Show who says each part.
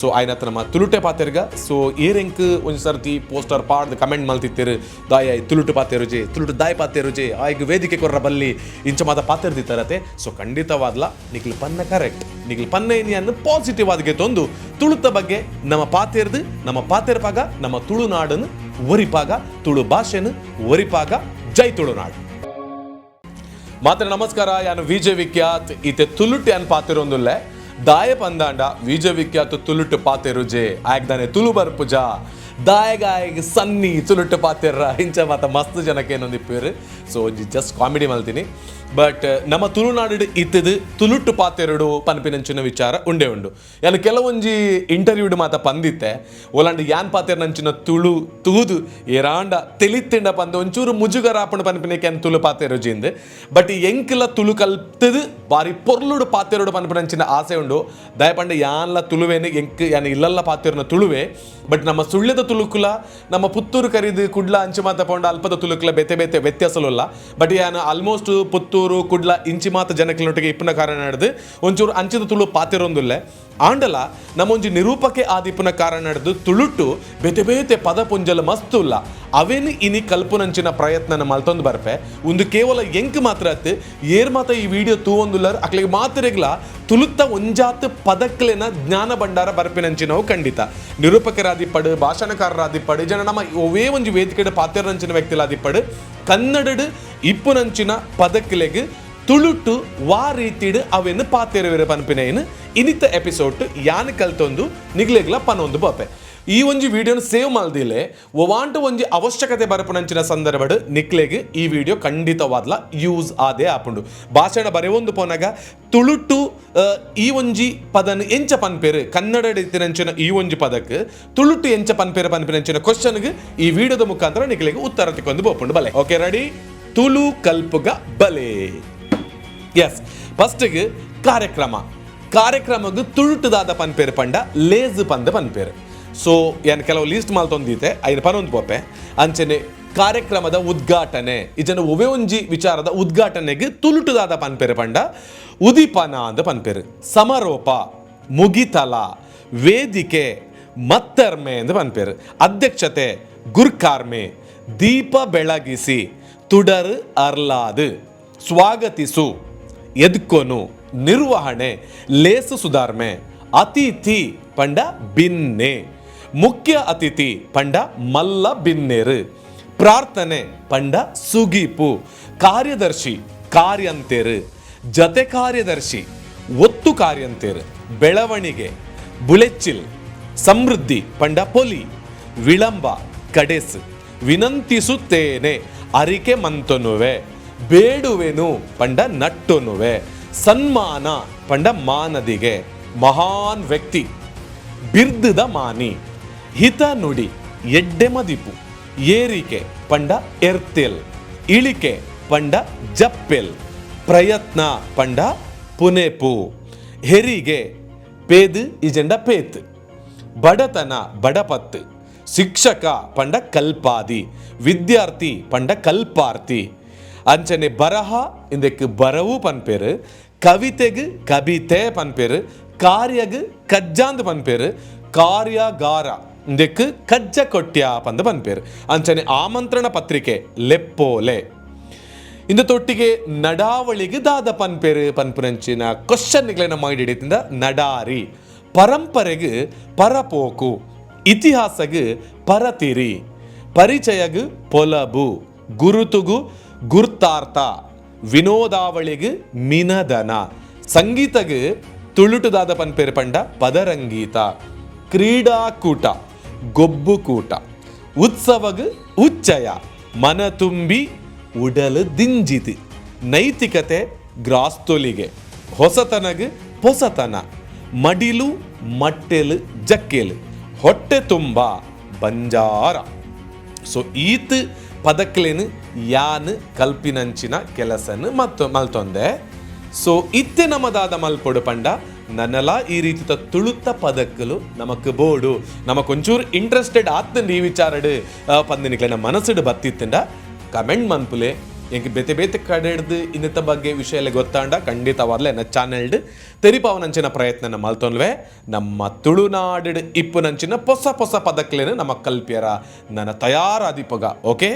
Speaker 1: So ಆಯ್ನತ್ರ ನಮ್ಮ ತುಳುಟೆ ಪಾತೆರ್ಗ so ಏರೆಂಕ್ ಒಂಜಿ ಸರ್ತಿ ಪೋಸ್ಟರ್ ಪಾಡ್ದು ಕಮೆಂಟ್ ಮಲ್ತಿತ್ತೇರು ದಾಯ ತುಳುಟು ಪಾತೆರುಜೆ ತುಳುಟು ದಾಯ್ ಪಾತೆರುಜೆ ಆಯ್ಗೆ ವೇದಿಕೆ ಕೊರ್ರ ಬಲ್ಲಿ ಇಂಚ ಮಾತ ಪಾತೆರ್ದಿತ್ತಾರತೆ ಸೊ ಖಂಡಿತವಾದ್ಲ ನಿಗ್ಲು ಪನ್ನ ಕರೆಕ್ಟ್ ನಿಗ್ಲು ಪನ್ನ ಏನಿಯನ್ನು ಪಾಸಿಟಿವ್ ಆದಿಗೆ ತೊಂದು ತುಳುತ ಬಗ್ಗೆ ನಮ್ಮ ಪಾತೆರ್ದು ನಮ್ಮ ಪಾತೆರ್ ಪಾಗ ನಮ್ಮ ತುಳುನಾಡನ್ನು ಒರಿಪಾಗ ತುಳು ಭಾಷೆನು ಒರಿಪಾಗ ಜೈ ತುಳುನಾಡು ಮಾತ್ರ ನಮಸ್ಕಾರ, ಯಾನು ವಿಜಯ್ ವಿಖ್ಯಾತ್, ಈತೆ ತುಳುಟಿ ಅನ್ ಪಾತಿರೊಂದುಲ್ಲೆ. ದಾಯ ಪಂದಾಂಡ ವಿಜಯ್ ವಿಖ್ಯಾತ್ ತುಳುಟು ಪಾತೆರುಜೆ ಆಯ್ದಾನೆ ತುಳು ಬರ್ಪುಜ ದಾಯಗ ಆಯ್ಗ ಸನ್ನಿ ಚುಲುಟ್ಟು ಪಾತೆರ್ರ. ಇಂಚ ಮಾತ ಮಸ್ತ್ ಜನಕ್ಕೆ ಏನೊಂದಿಪ್ಪೇರು ಸೊ ಒಂಜಿ ಜಸ್ಟ್ ಕಾಮಿಡಿ ಮಲ್ತೀನಿ. ಬಟ್ ನಮ್ಮ ತುಳುನಾಡು ಇತ್ತದು ತುಲುಟ್ಟು ಪಾತೆರಡು ಪನ್ಪಿನಂಚಿನ ವಿಚಾರ ಉಂಡೆ ಉಂಡು. ಯಾನು ಕೆಲವೊಂಜಿ ಇಂಟರ್ವ್ಯೂಡ್ ಮಾತ ಪಂದಿತ್ತೆ. ಒಲಾಂಡ್ ಯಾನ್ ಪಾತೆರ್ನಂಚಿನ ತುಳು ತೂದು ಏರಾಂಡ ತೆಲಿತ್ತಿಂಡ ಪಂದ. ಒಂಚೂರು ಮುಜುಗರ ಆಪಣ ಪನ್ಪಿನಕ್ಕೆ ಅನ್ ತುಳು ಪಾತೆರುಜಿಂದ್ ಬಟ್ ಎಂಕ್ಲ ತುಳು ಕಲ್ತದು ಬಾರಿ ಪೊರ್ಲುಡು ಪಾತೆರಡು ಪನ್ಪಿನಂಚಿನ ಆಸೆ ಉಂಡು. ದಯಪಂಡ ಯಾನ್ಲ ತುಳುವೇನೆ, ಎಂಕ್, ಯಾನ್ ಇಲ್ಲಲ್ಲ ಪಾತೆರ್ನ ತುಳುವೆ. ಬಟ್ ನಮ್ಮ ಸುಳ್ಯದ ತುಳುಕುಲ ನಮ್ಮ ಪುತ್ತೂರು ಕರಿದು ಕುಡ್ಲ ಅಂಚಿ ಮಾತ ಪೋಂಡ ಅಲ್ಪದ ತುಳುಕುಲ ಬೇತೆ ಬೆತೆ ವ್ಯತ್ಯಾಸಲುಲ್ಲ. ಬಟ್ ಯಾನ್ ಆಲ್ಮೋಸ್ಟ್ ಪುತ್ತೂರು, ಕುಡ್ಲ ಇಂಚಿ ಮಾತ ಜನಕ್ಲೊಟ್ಟಿಗೆ ಇಪ್ಪನ ಕಾರಣ ನಡೆದು, ಒಂಚೂರು ಅಂಚಿದ ತುಳು ಪಾತಿರೊಂದುಲ್ಲೆ. ಆಂಡಲ ನಮ್ಮೊಂಜಿ ನಿರೂಪಕೆ ಆದಿಪ್ಪುನ ಕಾರಣ ನಡೆದು ತುಳುಟು ಬೆತೆ ಬೇತೆ ಪದ ಪುಂಜಲು ಮಸ್ತುಲ್ಲ. ಅವೇನು ಇನಿ ಕಲ್ಪುನಂಚಿನ ಪ್ರಯತ್ನನ ಮಲ್ತೊಂದು ಬರ್ಪೆ. ಒಂದು ಕೇವಲ ಎಂಕ್ ಮಾತ್ರ ಅತ್ತು. ಏರ್ ಮಾತ ಈ ವಿಡಿಯೋ ತೂವೊಂದುಲ್ಲರ್ ಅಕ್ಲಿಗೆ ಮಾತ್ರೆಗ್ಲ ತುಳುತ್ತ ಒಂಜಾತ್ ಪದಕ್ಲೆನ ಜ್ಞಾನ ಭಂಡಾರ ಬರ್ಪಿನಂಚಿನವು ಖಂಡಿತ. ನಿರೂಪಕರಾದಿಪ್ಪಡು, ಭಾಷಣಕಾರರಾದಿಪ್ಪಡು, ಜನ ನಮ್ಮ ಒವೇ ಒಂಜಿ ವೇದಿಕೆಡು ಪಾತ್ರರಂಚಿನ ವ್ಯಕ್ತಿಲಾದಿಪ್ಪಡು. ಕನ್ನಡಡು ಇಪ್ಪುನಂಚಿನ ಪದಕ್ಲೆಗ್ ತುಳುಟು ವಾ ರೀತಿಡು ಅವೆನ್ ಪಾತೆರವಿರ ಪನ್ಪಿನೇನು ಇನಿತ ಎಪಿಸೋಡ್ ಯಾನ್ ಕಲ್ತೊಂದು ನಿಗ್ಲೆಗ್ಲ ಪನೊಂದು ಬಪೆ. ಈ ಒಂಜಿ ವಿಡಿಯೋನ ಸೇವ್ ಮಲ್ದಿಲೆ, ಒವಾಂಟ ಒಂಜಿ ಅವಶ್ಯಕತೆ ಬರಪುನಂಚಿನ ಸಂದರ್ಭಡ್ ನಿಕ್ಲೆಗ್ ಈ ವಿಡಿಯೋ ಖಂಡಿತವಾದ್ಲ ಯೂಸ್ ಆದೇ ಆಪುಂಡು. ಭಾಷಣ ಬರೆವೊಂದು ಪೋನಾಗ, ತುಳುಟು ಈ ಒಂಜಿ ಪದನ್ ಎಂಚ ಪನ್ಪೇರು ಕನ್ನಡ ರೀತಿನಂಚಿನ ಈ ಒಂಜಿ ಪದಕ್ಕೆ ತುಳುಟು ಎಂಚ ಪನ್ಪೇರು ಪನ್ಪಿನಂಚಿನ ಕ್ವಶನ್ಗೆ ಈ ವಿಡಿಯೋದ ಮುಖಾಂತರ ನಿಕ್ಲೆಗ್ ಉತ್ತರ ತಿಕ್ಕೊಂದು ಬೋಪುಂಡು ಬಲೆ. Okay, ready? ತುಳು ಕಲ್ಪುಗ ಬಲೆ. ಎಸ್ ಫಸ್ಟಿಗೆ ಕಾರ್ಯಕ್ರಮ ಕಾರ್ಯಕ್ರಮಕ್ಕೆ ತುಳುಟುದಾದ ಪನ್ಪೇರು ಪಂಡ ಲೇಸ್ ಪಂದ ಪನ್ಪೇರು ಸೊ ಏನು ಕೆಲವು ಲೀಸ್ಟ್ ಮಾಲ್ ತೊಂದೀತೆ ಐನ ಪನೊಂದು ಪೋಪೆ ಅಂಚನೆ ಕಾರ್ಯಕ್ರಮದ ಉದ್ಘಾಟನೆ ಇಜನ ಒವೆ ಒಂಜಿ ವಿಚಾರದ ಉದ್ಘಾಟನೆಗೆ ತುಳುಟುದಾದ ಪನ್ಪೇರು ಪಂಡ ಉದಿಪನ ಅಂದ ಪನ್ಪೇರು ಸಮಾರೋಪ ಮುಗಿತಲ ವೇದಿಕೆ ಮತ್ತರ್ಮೆ ಎಂದು ಪನ್ಪೇರು ಅಧ್ಯಕ್ಷತೆ ಗುರ್ಕಾರ್ಮೆ ದೀಪ ಬೆಳಗಿಸಿ ತುಡರ್ ಅರ್ಲಾದು ಸ್ವಾಗತಿಸು ಎದ್ಕೊನು, ನಿರ್ವಹಣೆ, ಲೇಸು ಸುಧಾರ್ಮೆ, ಅತಿಥಿ ಪಂಡ ಬಿನ್ನೆ ಮುಖ್ಯ ಅತಿಥಿ ಪಂಡ ಮಲ್ಲ ಬಿನ್ನೇರು ಪ್ರಾರ್ಥನೆ ಪಂಡ ಸುಗೀಪು, ಕಾರ್ಯದರ್ಶಿ ಕಾರ್ಯಂತೇರು, ಜತೆ ಕಾರ್ಯದರ್ಶಿ ಒತ್ತು ಕಾರ್ಯಂತೇರು, ಬೆಳವಣಿಗೆ, ಬುಳೆಚ್ಚಿಲ್, ಸಮೃದ್ಧಿ ಪಂಡ ಪೊಲಿ, ವಿಳಂಬ, ಕಡೆಸ್, ವಿನಂತಿಸುತ್ತೇನೆ, ಅರಿಕೆ ಮಂತೊನುವೆ. ಬೇಡುವೆನು ಪಂಡ ನಟ್ಟುನುವೆ, ಸನ್ಮಾನ ಪಂಡ ಮಾನದಿಗೆ, ಮಹಾನ್ ವ್ಯಕ್ತಿ, ಬಿರ್ದುದ ಮಾನಿ, ಹಿತ ನುಡಿ, ಎಡ್ಡೆ ಮದಿಪು, ಏರಿಕೆ ಪಂಡ ಎರ್ತೆಲ್, ಇಳಿಕೆ ಪಂಡ ಜಪ್ಪೆಲ್, ಪ್ರಯತ್ನ ಪಂಡ ಪುನೆಪು, ಹೆರಿಗೆ ಪೇದು ಇಜೆಂಡ ಪೇತ್, ಬಡತನ ಬಡಪತ್ತು ಶಿಕ್ಷಕ ಪಂಡ ಕಲ್ಪಾದಿ, ವಿದ್ಯಾರ್ಥಿ ಪಂಡ ಕಲ್ಪಾರ್ತಿ. ಅಂಚನೆ ಬರಹ ಇಂದಕ್ಕೆ ಬರವು ಪನ್ಪೇರು ಕವಿತೆಗೆ ಕವಿತೆ ಪನ್ಪೇರು ಕಾರ್ಯಗ್ ಕಜ್ಜಾಂದ್ ಪನ್ಪೇರು ಕಾರ್ಯಾಗಾರ ಇಂದಕ್ಕೆ ಕಜ್ಜ ಕೊಟ್ಯ ಪಂದ ಪನ್ಪೇರು ಅಂಚನೆ ಆಮಂತ್ರಣ ಪತ್ರಿಕೆ ಲೆಪ್ಪೋಲೆ ಇಂದು ತೊಟ್ಟಿಗೆ ನಡಾವಳಿಗೆ ದಾದ ಪನ್ಪೇರು ಪನ್ಪುನಂಚಿನ ಕ್ವಶನ್ಗಳನ್ನ ಮಾಡಿಡಿದಿಂದ ನಡಾರಿ ಪರಂಪರೆಗೆ ಪರಪೋಕು ಇತಿಹಾಸಗೆ ಪರತಿರಿ ಪರಿಚಯಗು ಪೊಲಬು ಗುರುತುಗು ಗುರ್ತಾರ್ಥ, ವಿನೋದಾವಳಿಗೆ ಮಿನದನ, ಸಂಗೀತಗೆ ತುಳುಟುದಾದ ಪನ್ಪೇರು ಪಂಡ ಪದರಂಗೀತ, ಕ್ರೀಡಾಕೂಟ, ಗೊಬ್ಬುಕೂಟ, ಉತ್ಸವಗೆ ಉಚ್ಚಯ ಮನ ತುಂಬಿ ಉಡಲು ದಿಂಜಿತಿ, ನೈತಿಕತೆ ಗ್ರಾಸ್ತೊಲಿಗೆ, ಹೊಸತನಗೆ ಹೊಸತನ, ಮಡಿಲು ಮಟ್ಟೆಲು ಜಕ್ಕೆಲು, ಹೊಟ್ಟೆ ತುಂಬ ಬಂಜಾರ. ಸೊ ಈತ್ ಪದಕ್ಲೇನು ಯಾನ್ ಕಲ್ಪಿನಂಚಿನ ಕೆಲಸನ ಮತ್ತು, ಮಲ್ತೊಂದೆ. ಸೊ, ಇತ್ತೆ ನಮದಾದ ಮಲ್ಪೊಡು ಪಂಡ ನನ್ನಲ ಈ ರೀತಿತ ತುಳುತ್ತ ಪದಕ್ಕಲು ನಮಕ್ ಬೋಡು. ನಮಕೊಂಚೂರು ಇಂಟ್ರೆಸ್ಟೆಡ್ ಆತಂದು ಈ ವಿಚಾರಡು ಪಂದಿನಿಕ್ಲೆನ ಮನಸ್ಸಿಡು ಬತ್ತಿತ್ತಂಡ. ಕಮೆಂಟ್ ಮನ್ಪುಲೆ ಎಂಕ್ ಬೇತೆ ಬೇತೆ ಕಡೆಡ್ದು ಇನ್ನಿತ ಬಗ್ಗೆ ವಿಷಯ ಎಲ್ಲ ಗೊತ್ತಾಂಡ ಖಂಡಿತವಾದ್ಲೆ ನನ್ನ ಚಾನೆಲ್ಡ್ ತೆರಿಪಾವನಂಚಿನ ಪ್ರಯತ್ನನ ಮಲ್ತೊನ್ವೆ ನಮ್ಮ ತುಳುನಾಡಿಡ್ ಇಪ್ಪು ನಂಚಿನ ಹೊಸ ಹೊಸ ಪದಕ್ಲೇನು ನಮ್ಮ ಕಲ್ಪ್ಯರ. ನನ್ನ ತಯಾರಾದಿಪಗ, ಓಕೆ?